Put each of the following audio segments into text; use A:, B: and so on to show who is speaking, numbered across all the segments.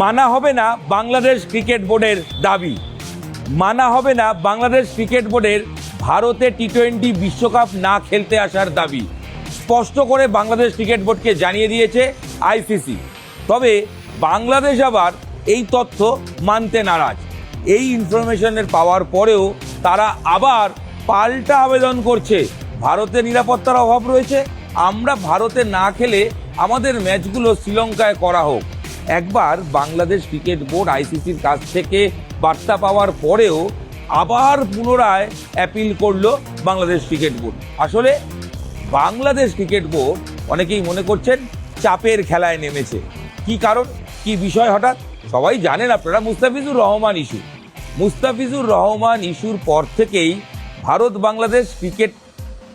A: মানা হবে না বাংলাদেশ ক্রিকেট বোর্ডের দাবি। মানা হবে না বাংলাদেশ ক্রিকেট বোর্ডের ভারতে টি টোয়েন্টি বিশ্বকাপ না খেলতে আসার দাবি। স্পষ্ট করে বাংলাদেশ ক্রিকেট বোর্ডকে জানিয়ে দিয়েছে আইসিসি তবে বাংলাদেশ আবার এই তথ্য মানতে নারাজ। এই ইনফরমেশনের পাওয়ার পরেও তারা আবার পাল্টা আবেদন করছে। ভারতের নিরাপত্তার অভাব রয়েছে। আমরা ভারতে না খেলে আমাদের ম্যাচগুলো শ্রীলঙ্কায় করা হোক। একবার বাংলাদেশ ক্রিকেট বোর্ড আইসিসির কাছ থেকে বার্তা পাওয়ার পরেও আবার পুনরায় অ্যাপিল করল বাংলাদেশ ক্রিকেট বোর্ড। আসলে বাংলাদেশ ক্রিকেট বোর্ড অনেকেই মনে করছেন চাপের খেলায় নেমেছে। কি কারণ? কি বিষয় হঠাৎ? সবাই জানেন আপনারা মুস্তাফিজুর রহমান ইস্যু। মুস্তাফিজুর রহমান ইস্যুর পর থেকেই ভারত বাংলাদেশ ক্রিকেট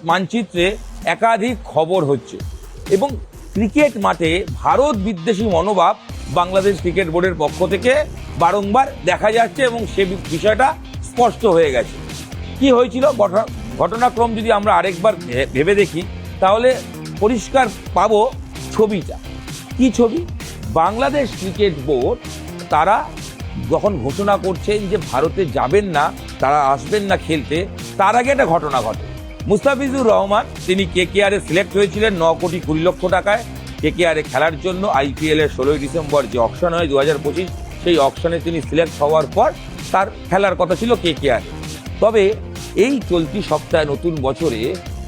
A: মানচিত্রে একাধিক খবর হচ্ছে এবং ক্রিকেট মাঠে ভারত বিদ্বেষী মনোভাব বাংলাদেশ ক্রিকেট বোর্ডের পক্ষ থেকে বারংবার দেখা যাচ্ছে এবং সে বিষয়টা স্পষ্ট হয়ে গেছে। কি হয়েছিল? ঘটনা- ঘটনাক্রম যদি আমরা আরেকবার ভেবে দেখি, তাহলে পরিষ্কার পাব ছবিটা। কি ছবি? বাংলাদেশ ক্রিকেট বোর্ড, তারা যখন ঘোষণা করছেন যে ভারতে যাবেন না, তারা আসবেন না খেলতে, তার আগে একটা ঘটনা ঘটে। মুস্তাফিজুর রহমান, তিনি কে কে আরে সিলেক্ট হয়েছিলেন, ন কোটি কুড়ি লক্ষ টাকায়। কে কে খেলার জন্য আইপিএল এর ষোলোই ডিসেম্বর যে অকশন হয় দু হাজার পঁচিশ, সেই অকশনে তিনি সিলেক্ট হওয়ার পর তার খেলার কথা ছিল কে কে তবে এই চলতি সপ্তাহে নতুন বছরে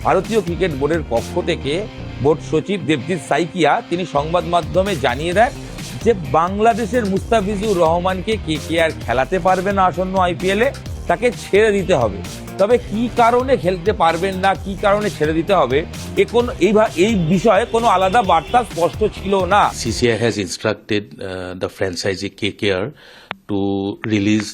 A: ভারতীয় ক্রিকেট বোর্ডের পক্ষ থেকে বোর্ড সচিব দেবজিৎ সাইকিয়া তিনি সংবাদ মাধ্যমে জানিয়ে দেন যে বাংলাদেশের মুস্তাফিজুর রহমানকে কে কে আর খেলাতে পারবে না আসন্ন আইপিএলে, তাকে ছেড়ে দিতে হবে। তবে কি কারণে খেলতে পারবেন না কি কারণে ছেড়ে দিতে হবে এ কোন এই এই বিষয়ে কোনো আলাদা বার্তা স্পষ্ট ছিল না।
B: CCI has instructed the franchise K care to release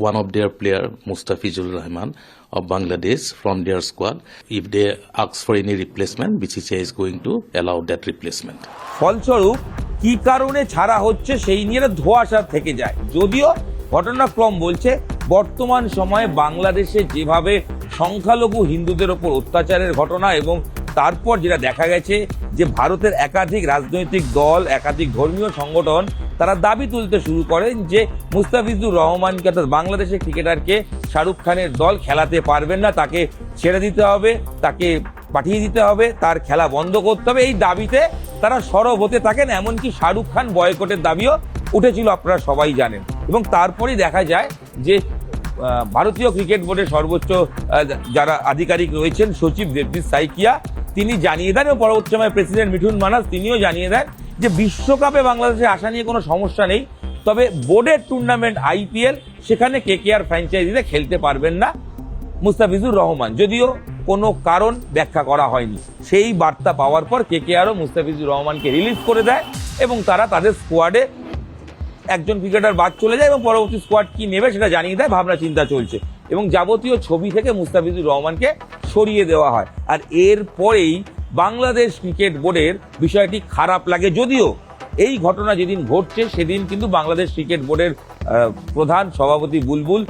B: one of their player Mustafizur Rahman of Bangladesh from their squad if they আক্স for any replacement B BCCI is going to allow that replacement
A: ফলস্বরূপ কি কারণে ছাড়া হচ্ছে সেই নিয়ে ধোয়াশা থেকে যায়। যদিও ঘটনাক্রম বলছে বর্তমান সময়ে বাংলাদেশে যেভাবে সংখ্যালঘু হিন্দুদের ওপর অত্যাচারের ঘটনা এবং তারপর যেটা দেখা গেছে যে ভারতের একাধিক রাজনৈতিক দল, একাধিক ধর্মীয় সংগঠন তারা দাবি তুলতে শুরু করেন যে মুস্তাফিজুর রহমানকে অর্থাৎ বাংলাদেশের ক্রিকেটারকে শাহরুখ খানের দল খেলাতে পারবেন না, তাকে ছেড়ে দিতে হবে, তাকে পাঠিয়ে দিতে হবে, তার খেলা বন্ধ করতে হবে। এই দাবিতে তারা সরব হতে থাকেন, এমনকি শাহরুখ খান বয়কটের দাবিও উঠেছিল, আপনারা সবাই জানেন। এবং তারপরেই দেখা যায় যে ভারতীয় ক্রিকেট বোর্ডের সর্বোচ্চ যারা আধিকারিক রয়েছেন সচিব দেবজিৎ সাইকিয়া, তিনি জানিয়ে দেন এবং পরবর্তী সময় প্রেসিডেন্ট মিঠুন মানাস, তিনিও জানিয়ে দেন যে বিশ্বকাপে বাংলাদেশে আসা নিয়ে কোনো সমস্যা নেই। তবে বোর্ডের টুর্নামেন্ট আইপিএল, সেখানে কে কে আর ফ্র্যাঞ্চাইজিতে খেলতে পারবেন না মুস্তাফিজুর রহমান। যদিও কোনো কারণ ব্যাখ্যা করা হয়নি। সেই বার্তা পাওয়ার পর কে কে আরও মুস্তাফিজুর রহমানকে রিলিজ করে দেয় এবং তারা তাদের স্কোয়াডে একজন ক্রিকেটার বাদ চলে যায় এবং পরবর্তী স্কোয়াড কি নেবে সেটা জানিয়ে দেয়, ভাবনা চিন্তা চলছে। এবং যাবতীয় ছবি থেকে মুস্তাফিজুর রহমানকে সরিয়ে দেওয়া হয়। আর এর পরেই বাংলাদেশ ক্রিকেট বোর্ডের বিষয়টি খারাপ লাগে যদিও এই ঘটনা যেদিন ঘটছে, সেদিন কিন্তু বাংলাদেশ ক্রিকেট বোর্ডের প্রধান সভাপতি বুলবুল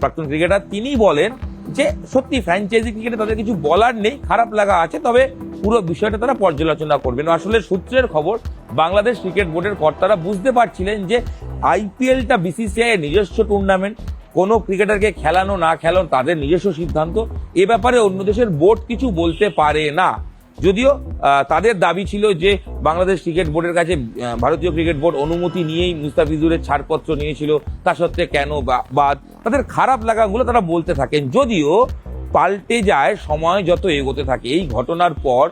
A: প্রাক্তন ক্রিকেটার তিনি বলেন যে সত্যি ফ্র্যাঞ্চাইজি ক্রিকেটে তাদের কিছু বলার নেই, খারাপ লাগা আছে, তবে পুরো বিষয়টা তারা পর্যালোচনা করবেন। আসলে সূত্রের খবর, বাংলাদেশ ক্রিকেট বোর্ডের কর্তারা বুঝতে পারছিলেন যে আইপিএলটা বিসিসিআই নিজস্ব টুর্নামেন্ট কোনো ক্রিকেটারকে খেলানো না খেলানো তাদের নিজস্ব সিদ্ধান্ত। এ ব্যাপারে অন্য দেশের বোর্ড কিছু বলতে পারে না। যদিও তাদের দাবি ছিল যে বাংলাদেশ ক্রিকেট বোর্ডের কাছে ভারতীয় ক্রিকেট বোর্ড অনুমতি নিয়েই মুস্তাফিজুরের ছাড়পত্র নিয়েছিল। তা সত্ত্বে কেন বাদ? তাদের খারাপ লাগাগুলো তারা বলতে থাকেন। যদিও, পাল্টে যায়, সময় যত এগোতে থাকে। এই ঘটনার পর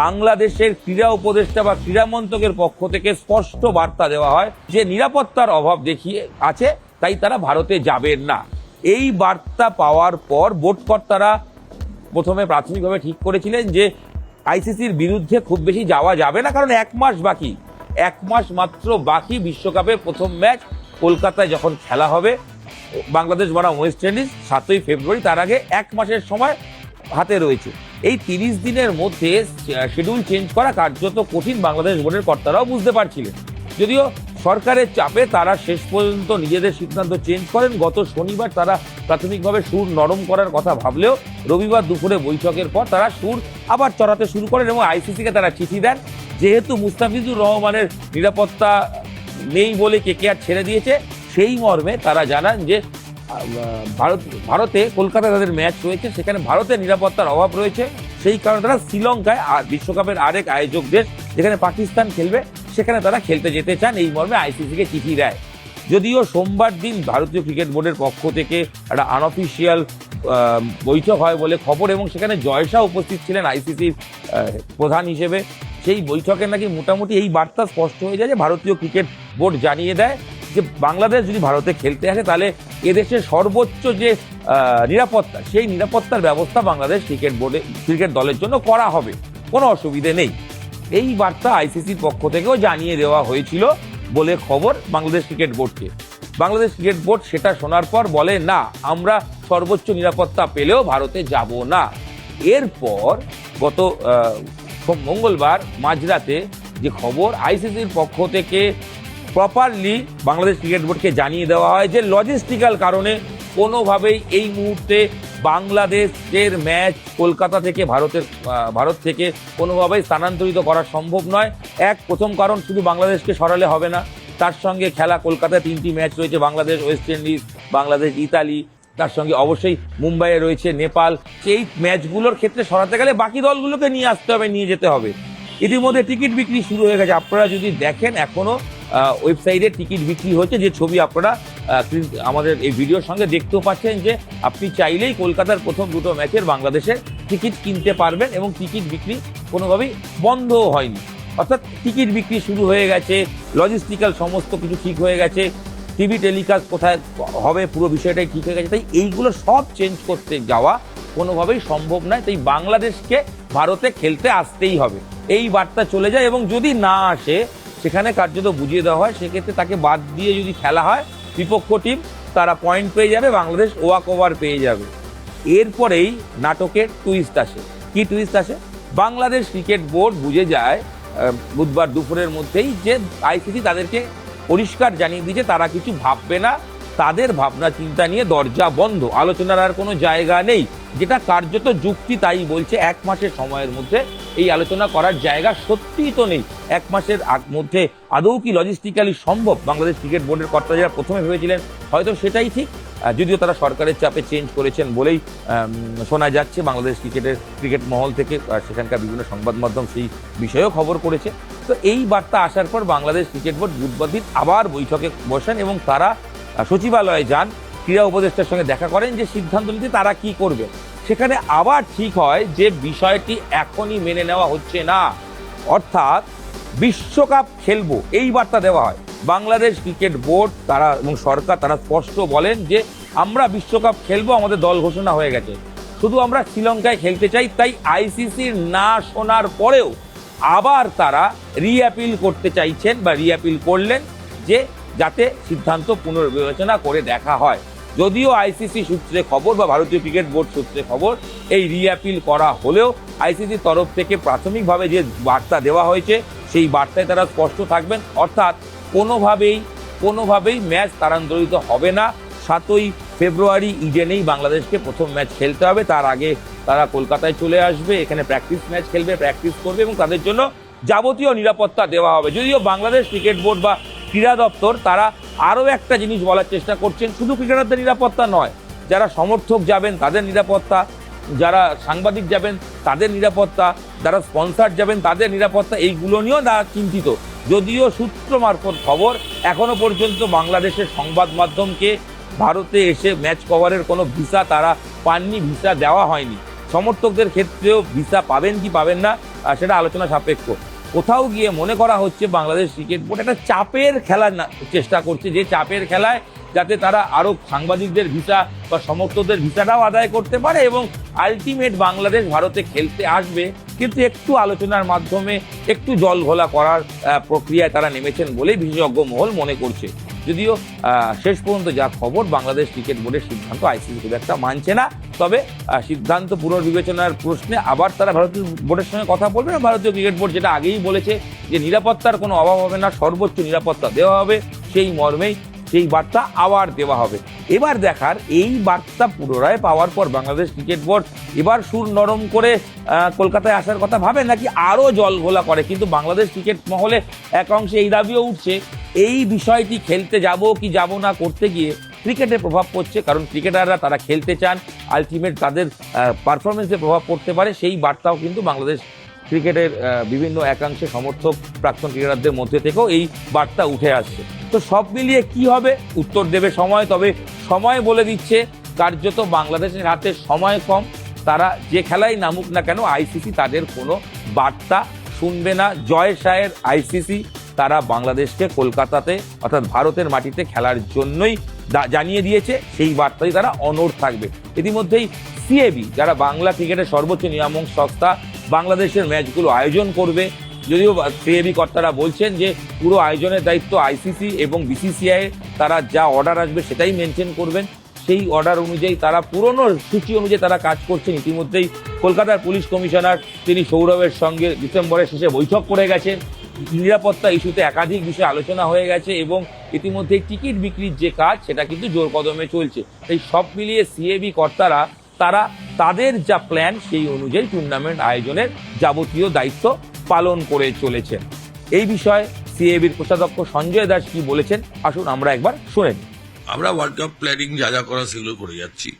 A: বাংলাদেশের ক্রীড়া উপদেষ্টা বা ক্রীড়া মন্ত্রকের পক্ষ থেকে স্পষ্ট বার্তা দেওয়া হয় যে নিরাপত্তার অভাব দেখিয়ে আছে, তাই তারা ভারতে যাবেন না। এই বার্তা পাওয়ার পর বোর্ড কর্তারা প্রথমে প্রাথমিকভাবে ঠিক করেছিলেন যে আইসিসির বিরুদ্ধে খুব বেশি যাওয়া যাবে না, কারণ এক মাস বাকি। এক মাস মাত্র বাকি বিশ্বকাপের প্রথম ম্যাচ, কলকাতায় যখন খেলা হবে, বাংলাদেশ বনাম ওয়েস্ট ইন্ডিজ, সাতই ফেব্রুয়ারি, তার আগে এক মাসের সময় হাতে রয়েছে। এই তিরিশ দিনের মধ্যে শিডিউল চেঞ্জ করা কার্যত কঠিন বাংলাদেশ বোর্ডের কর্তারাও বুঝতে পারছিলেন। যদিও সরকারের চাপে তারা শেষ পর্যন্ত নিজেদের সিদ্ধান্ত চেঞ্জ করেন। গত শনিবার তারা প্রাথমিকভাবে সুর নরম করার কথা ভাবলেও রবিবার দুপুরে বৈঠকের পর তারা সুর আবার চড়াতে শুরু করেন এবং আইসিসিকে তারা চিঠি দেন। যেহেতু মুস্তাফিজুর রহমানের নিরাপত্তা নেই বলে কে কে আর ছেড়ে দিয়েছে, সেই মর্মে তারা জানান যে, ভারত, ভারতে কলকাতায় তাদের ম্যাচ রয়েছে, সেখানে ভারতের নিরাপত্তার অভাব রয়েছে। সেই কারণে তারা শ্রীলঙ্কায় বিশ্বকাপের আরেক আয়োজক দেশ, যেখানে পাকিস্তান খেলবে। সেখানে তারা খেলতে যেতে চান। এই মর্মে আইসিসিকে চিঠি দেয়। যদিও সোমবার দিন ভারতীয় ক্রিকেট বোর্ডের পক্ষ থেকে একটা আনঅফিসিয়াল বৈঠক হয় বলে খবর এবং সেখানে জয়শাহ উপস্থিত ছিলেন আইসিসির প্রধান হিসেবে। সেই বৈঠকে নাকি মোটামুটি এই বার্তা স্পষ্ট হয়ে যায় যে ভারতীয় ক্রিকেট বোর্ড জানিয়ে দেয় যে বাংলাদেশ যদি ভারতে খেলতে আসে তাহলে এদেশের সর্বোচ্চ যে নিরাপত্তা, সেই নিরাপত্তার ব্যবস্থা বাংলাদেশ ক্রিকেট বোর্ডে, ক্রিকেট দলের জন্য করা হবে। কোনো অসুবিধে নেই। এই বার্তা আইসিসির পক্ষ থেকেও জানিয়ে দেওয়া হয়েছিল বলে খবর বাংলাদেশ ক্রিকেট বোর্ডকে। বাংলাদেশ ক্রিকেট বোর্ড সেটা শোনার পর বলে, না, আমরা সর্বোচ্চ নিরাপত্তা পেলেও ভারতে যাব না। এরপর গত মঙ্গলবার মাঝরাতে যে খবর আইসিসির পক্ষ থেকে প্রপারলি বাংলাদেশ ক্রিকেট বোর্ডকে জানিয়ে দেওয়া হয় যে, লজিস্টিক্যাল কারণে কোনোভাবেই এই মুহূর্তে বাংলাদেশের ম্যাচ কলকাতা থেকে ভারতের ভারত থেকে কোনোভাবেই স্থানান্তরিত করা সম্ভব নয়। এক, প্রথম কারণ শুধু বাংলাদেশকে সরালে হবে না। তার সঙ্গে খেলা কলকাতায় তিনটি ম্যাচ রয়েছে, Bangladesh, West Indies, Bangladesh, Italy. তার সঙ্গে অবশ্যই মুম্বাইয়ে রয়েছে, নেপাল। সেই ম্যাচগুলোর ক্ষেত্রে সরাতে গেলে বাকি দলগুলোকে নিয়ে আসতে হবে, নিয়ে যেতে হবে। ইতিমধ্যে টিকিট বিক্রি শুরু হয়ে গেছে। আপনারা যদি দেখেন এখনও ওয়েবসাইটে টিকিট বিক্রি হচ্ছে। যে ছবি আপনারা আমাদের এই ভিডিওর সঙ্গে দেখতেও পাচ্ছেন যে, আপনি চাইলেই কলকাতার প্রথম দুটো ম্যাচের বাংলাদেশের টিকিট কিনতে পারবেন এবং টিকিট বিক্রি কোনোভাবেই বন্ধও হয়নি। অর্থাৎ টিকিট বিক্রি শুরু হয়ে গেছে লজিস্টিক্যাল সমস্ত কিছু ঠিক হয়ে গেছে টিভি টেলিকাস্ট কোথায় হবে পুরো বিষয়টাই ঠিক হয়ে গেছে। তাই এইগুলো সব চেঞ্জ করতে যাওয়া কোনোভাবেই সম্ভব নয়। তাই বাংলাদেশকে ভারতে খেলতে আসতেই হবে। এই বার্তা চলে যায় এবং যদি না আসে সেখানে কার্যত বুঝিয়ে দেওয়া হয়, সেক্ষেত্রে তাকে বাদ দিয়ে যদি খেলা হয়, বিপক্ষ টিম তারা পয়েন্ট পেয়ে যাবে, বাংলাদেশ ওয়াক ওভার পেয়ে যাবে। এরপরেই নাটকের টুইস্ট আসে। কি টুইস্ট আসে? বাংলাদেশ ক্রিকেট বোর্ড বুঝে যায় বুধবার দুপুরের মধ্যেই যে আইসিসি তাদেরকে পরিষ্কার জানিয়ে দিয়েছে, তারা কিছু ভাববে না। তাদের ভাবনা চিন্তা নিয়ে দরজা বন্ধ। আলোচনার আর কোনো জায়গা নেই। যেটা কার্যত যুক্তি, তাই বলছে, এক মাসের সময়ের মধ্যে এই আলোচনা করার জায়গা সত্যিই তো নেই। এক মাসের মধ্যে আদৌ কি লজিস্টিক্যালি সম্ভব? বাংলাদেশ ক্রিকেট বোর্ডের কর্তা যারা প্রথমে ভেবেছিলেন, হয়তো সেটাই ঠিক। যদিও তারা সরকারের চাপে চেঞ্জ করেছেন বলেই শোনা যাচ্ছে বাংলাদেশ ক্রিকেটের ক্রিকেট মহল থেকে সেখানকার বিভিন্ন সংবাদ মাধ্যম সেই বিষয়েও খবর করেছে। তো এই বার্তা আসার পর বাংলাদেশ ক্রিকেট বোর্ড বুধবার দিন আবার বৈঠকে বসেন এবং তারা সচিবালয়ে যান, ক্রীড়া উপদেষ্টার সঙ্গে দেখা করেন যে সিদ্ধান্ত নিতে তারা কি করবে। সেখানে আবার ঠিক হয় যে বিষয়টি এখনই মেনে নেওয়া হচ্ছে না। অর্থাৎ বিশ্বকাপ খেলব, এই বার্তা দেওয়া হয়। বাংলাদেশ ক্রিকেট বোর্ড, তারা এবং সরকার, তারা স্পষ্ট বলেন যে আমরা বিশ্বকাপ খেলব, আমাদের দল ঘোষণা হয়ে গেছে। শুধু আমরা শ্রীলঙ্কায় খেলতে চাই, তাই আইসিসির না শোনার পরেও আবার তারা রিঅ্যাপিল করতে চাইছেন বা রিঅ্যাপিল করলেন যে যাতে সিদ্ধান্ত পুনর্বিবেচনা করে দেখা হয়। যদিও আইসিসি সূত্রে খবর বা ভারতীয় ক্রিকেট বোর্ড সূত্রে খবর, এই রিঅ্যাপিল করা হলেও আইসিসির তরফ থেকে প্রাথমিকভাবে যে বার্তা দেওয়া হয়েছে, সেই বার্তায় তারা স্পষ্ট থাকবেন। অর্থাৎ কোনোভাবেই কোনোভাবেই ম্যাচ স্থানান্তরিত হবে না। সাতই ফেব্রুয়ারি ইডেনেই বাংলাদেশকে প্রথম ম্যাচ খেলতে হবে। তার আগে তারা কলকাতায় চলে আসবে, এখানে প্র্যাকটিস ম্যাচ খেলবে প্র্যাকটিস করবে এবং তাদের জন্য যাবতীয় নিরাপত্তা দেওয়া হবে। যদিও বাংলাদেশ ক্রিকেট বোর্ড বা ক্রীড়া দপ্তর, তারা আরও একটা জিনিস বলার চেষ্টা করছেন, শুধু ক্রিকেটারদের নিরাপত্তা নয়, যারা সমর্থক যাবেন তাদের নিরাপত্তা, যারা সাংবাদিক যাবেন তাদের নিরাপত্তা, যারা স্পন্সার যাবেন তাদের নিরাপত্তা, এইগুলো নিয়েও তারা চিন্তিত। যদিও সূত্র মারফত খবর এখনও পর্যন্ত বাংলাদেশের সংবাদ মাধ্যমকে ভারতে এসে ম্যাচ কভারের কোনো ভিসা তারা পাননি ভিসা দেওয়া হয়নি। সমর্থকদের ক্ষেত্রেও ভিসা পাবেন কি পাবেন না সেটা আলোচনা সাপেক্ষ। কোথাও গিয়ে মনে করা হচ্ছে বাংলাদেশ ক্রিকেট বোর্ড একটা চাপের খেলার চেষ্টা করছে। যে চাপের খেলায় যাতে তারা আরও সাংবাদিকদের ভিসা বা সমর্থকদের ভিসাটাও আদায় করতে পারে এবং আলটিমেট বাংলাদেশ ভারতে খেলতে আসবে। কিন্তু একটু আলোচনার মাধ্যমে একটু জল ঘোলা করার প্রক্রিয়ায় তারা নেমেছেন বলেই বিশেষজ্ঞ মহল মনে করছে। যদিও শেষ পর্যন্ত যা খবর বাংলাদেশ ক্রিকেট বোর্ডের সিদ্ধান্ত আইসিসি খুব একটা মানছে না। তবে সিদ্ধান্ত পুনর্বিবেচনার প্রশ্নে আবার তারা ভারতীয় বোর্ডের সঙ্গে কথা বলবে না ভারতীয় ক্রিকেট বোর্ড যেটা আগেই বলেছে যে নিরাপত্তার কোনো অভাব হবে না, সর্বোচ্চ নিরাপত্তা দেওয়া হবে, সেই মর্মেই সেই বার্তা আবার দেওয়া হবে। এবার দেখার এই বার্তা পুনরায় পাওয়ার পর বাংলাদেশ ক্রিকেট বোর্ড এবার সুর নরম করে কলকাতায় আসার কথা ভাবে নাকি আরও জল ঘোলা করে, কিন্তু বাংলাদেশ ক্রিকেট মহলে এক অংশে এই দাবিও উঠছে, এই বিষয়টি খেলতে যাব কি যাব না করতে গিয়ে ক্রিকেটে প্রভাব পড়ছে, কারণ ক্রিকেটাররা তারা খেলতে চান আলটিমেট তাদের পারফরমেন্সে প্রভাব পড়তে পারে, সেই বার্তাও কিন্তু বাংলাদেশ ক্রিকেটের বিভিন্ন একাংশে সমর্থক প্রাক্তন ক্রিকেটারদের মধ্যে থেকেও এই বার্তা উঠে আসছে। তো সব মিলিয়ে কি হবে? উত্তর দেবে সময়, তবে সময় বলে দিচ্ছে, কার্যত বাংলাদেশের হাতে সময় কম, তারা যে খেলাই নামুক না কেন আইসিসি তাদের কোনো বার্তা শুনবে না। জয় শাহের আইসিসি তারা বাংলাদেশকে কলকাতাতে, অর্থাৎ ভারতের মাটিতে খেলার জন্যই জানিয়ে দিয়েছে, সেই বার্তায় তারা অনড় থাকবে। ইতিমধ্যেই সিএবি যারা বাংলা ক্রিকেটের সর্বোচ্চ নিয়ামক সংস্থা, বাংলাদেশের ম্যাচগুলো আয়োজন করবে। যদিও সিএবি কর্তারা বলছেন যে, পুরো আয়োজনের দায়িত্ব আইসিসি এবং বিসিসিআই তারা যা অর্ডার আসবে সেটাই মেনটেন করবেন। সেই অর্ডার অনুযায়ী তারা, পুরনো সূচি অনুযায়ী তারা কাজ করছেন। ইতিমধ্যেই কলকাতার পুলিশ কমিশনার, তিনি সৌরভের সঙ্গে ডিসেম্বরের শেষে বৈঠক করে গেছেন। নিরাপত্তা ইস্যুতে একাধিক বিষয়ে আলোচনা হয়ে গেছে এবং ইতিমধ্যেই টিকিট বিক্রির যে কাজ, সেটা কিন্তু জোর কদমে চলছে। তাই সব মিলিয়ে সিএবি কর্তারা, তারা তাদের যা প্ল্যান সেই অনুযায়ী টুর্নামেন্ট আয়োজনের যাবতীয় দায়িত্ব পালন করে চলেছেন। এই বিষয়ে সিএবির কোষাধ্যক্ষ সঞ্জয় দাস কি বলেছেন, আসুন আমরা একবার শুনে
C: আমরা ওয়ার্ল্ড কাপ প্ল্যানিং যা যা করা সেগুলো করে যাচ্ছি।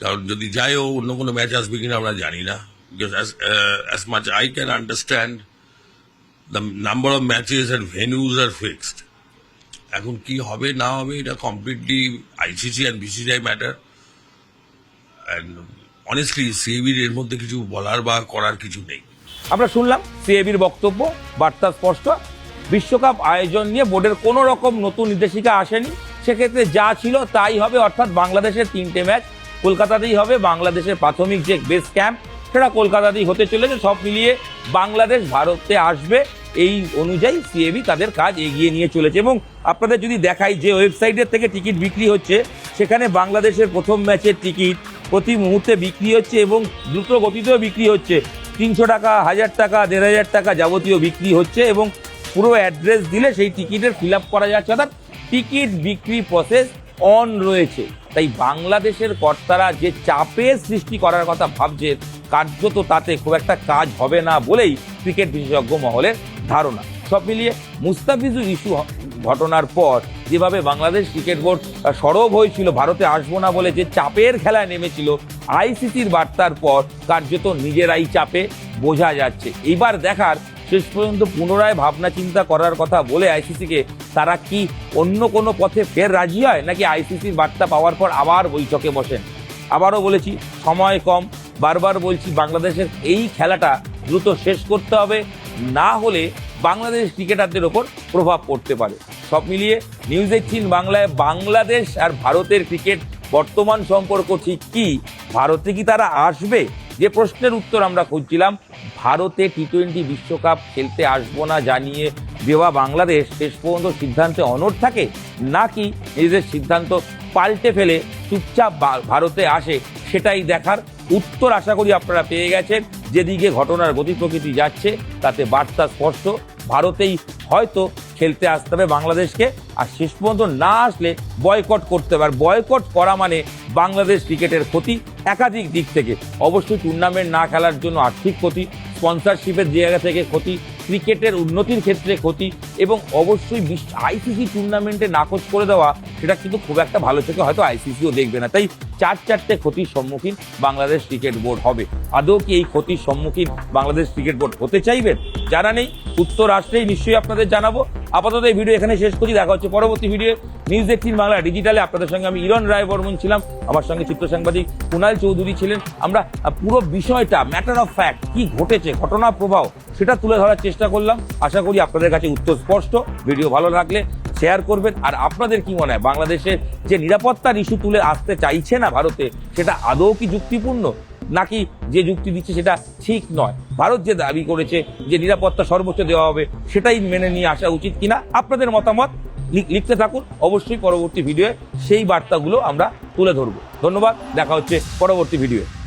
C: কারণ যদি যাইও অন্য কোনো ম্যাচ আসবে কিনা আমরা জানি না। Because as much I can understand number of matches and venues are fixed এখন কি হবে, না হবে, এটা completely ICC and BCCI matter and honestly সিএবির এর মধ্যে কিছু বলার বা করার কিছু নেই।
A: আমরা শুনলাম সিএবির বক্তব্য, বার্তা স্পষ্ট। বিশ্বকাপ আয়োজন নিয়ে বোর্ডের কোনো রকম নতুন নির্দেশিকা আসেনি। সেক্ষেত্রে যা ছিল তাই হবে, অর্থাৎ বাংলাদেশের তিনটে ম্যাচ, কলকাতাতেই হবে, বাংলাদেশের প্রাথমিক যে বেস ক্যাম্প সেটা কলকাতাতেই হতে চলেছে, সব মিলিয়ে বাংলাদেশ ভারতে আসবে। এই অনুযায়ী সিএবি তাদের কাজ এগিয়ে নিয়ে চলেছে এবং আপনাদের যদি দেখাই যে ওয়েবসাইটের থেকে টিকিট বিক্রি হচ্ছে, সেখানে বাংলাদেশের প্রথম ম্যাচের টিকিট প্রতি মুহূর্তে বিক্রি হচ্ছে এবং দ্রুত গতিতেও বিক্রি হচ্ছে। তিনশো টাকা, হাজার টাকা, দেড় হাজার টাকা যাবতীয় বিক্রি হচ্ছে এবং পুরো অ্যাড্রেস দিলে সেই টিকিটের ফিল আপ করা যাচ্ছে। অর্থাৎ টিকিট বিক্রি প্রসেস অন রয়েছে। তাই বাংলাদেশের কর্তারা যে চাপের সৃষ্টি করার কথা ভাবছে, কার্যত তাতে খুব একটা কাজ হবে না বলেই ক্রিকেট বিশেষজ্ঞ মহলের ধারণা। সব মিলিয়ে মুস্তাফিজুর ইস্যু ঘটনার পর যেভাবে বাংলাদেশ ক্রিকেট বোর্ড সরব হয়েছিল, ভারতে আসব না বলে যে চাপের খেলায় নেমেছিল, আইসিসির বার্তার পর কার্যত নিজেরাই চাপে বোঝা যাচ্ছে। এইবার দেখার শেষ পর্যন্ত পুনরায় ভাবনা চিন্তা করার কথা বলে আইসিসিকে তারা কি অন্য কোনো পথে ফের রাজি হয়? নাকি আইসিসির বার্তা পাওয়ার পর আবার বৈঠকে বসেন? আবারও বলেছি, সময় কম। বারবার বলছি, বাংলাদেশের এই খেলাটা দ্রুত শেষ করতে হবে। না হলে বাংলাদেশ ক্রিকেটারদের ওপর প্রভাব পড়তে পারে। সব মিলিয়ে নিউজ এইটিন বাংলায় বাংলাদেশ আর ভারতের ক্রিকেট বর্তমান সম্পর্ক ঠিক কি? ভারতে কি তারা আসবে? যে প্রশ্নের উত্তর আমরা খুঁজছিলাম, ভারতে টি টোয়েন্টি বিশ্বকাপ খেলতে আসব না জানিয়ে দেওয়া বাংলাদেশ শেষ পর্যন্ত সিদ্ধান্তে অনড় থাকে, নাকি নিজেদের সিদ্ধান্ত পাল্টে ফেলে চুপচাপ ভারতে আসে, সেটাই দেখার উত্তর আশা করি আপনারা পেয়ে গেছেন। যেদিকে ঘটনার গতি প্রকৃতি যাচ্ছে, তাতে বার্তা স্পষ্ট, ভারতেই হয়তো খেলতে আসতে হবে বাংলাদেশকে, আর শেষ পর্যন্ত না আসলে বয়কট করতে হবে। আর বয়কট করা মানে বাংলাদেশ ক্রিকেটের ক্ষতি একাধিক দিক থেকে। অবশ্যই টুর্নামেন্ট না খেলার জন্য আর্থিক ক্ষতি স্পন্সরশিপের জায়গা থেকে ক্ষতি ক্রিকেটের উন্নতির ক্ষেত্রে ক্ষতি এবং অবশ্যই বিশ্ব আইসিসি টুর্নামেন্টে নাকচ করে দেওয়া, সেটা কিন্তু খুব একটা ভালো থেকে হয়তো আইসিসিও দেখবে না। তাই চার চারটে ক্ষতির সম্মুখীন বাংলাদেশ ক্রিকেট বোর্ড হবে। আদৌ কি এই ক্ষতির সম্মুখীন বাংলাদেশ ক্রিকেট বোর্ড হতে চাইবেন জানা নেই। উত্তর আসলেই নিশ্চয়ই আপনাদের জানাব। আপাতত এই ভিডিও এখানে শেষ করি। দেখা হচ্ছে পরবর্তী ভিডিও নিউজ এইটিন বাংলা ডিজিটালে আপনাদের সঙ্গে আমি ইরন রায় বর্মন ছিলাম। আমার সঙ্গে চিত্র সাংবাদিক কুনাল চৌধুরী ছিলেন। আমরা পুরো বিষয়টা ম্যাটার অফ ফ্যাক্ট কি ঘটেছে, ঘটনা প্রবাহ, সেটা তুলে ধরার চেষ্টা করলাম। আশা করি আপনাদের কাছে উত্তর স্পষ্ট। ভিডিও ভালো লাগলে শেয়ার করবেন। আর আপনাদের কি মনে হয়, বাংলাদেশের যে নিরাপত্তার ইস্যু তুলে আসতে চাইছে না ভারতে, সেটা আদৌ কি যুক্তিপূর্ণ? নাকি যে যুক্তি দিচ্ছে সেটা ঠিক নয়। ভারত যে দাবি করেছে যে নিরাপত্তা সর্বোচ্চ দেওয়া হবে, সেটাই মেনে নিয়ে আসা উচিত কিনা, আপনাদের মতামত লিখ- লিখতে থাকুন। অবশ্যই পরবর্তী ভিডিওয়ে সেই বার্তাগুলো আমরা তুলে ধরবো। ধন্যবাদ। দেখা হচ্ছে পরবর্তী ভিডিওয়ে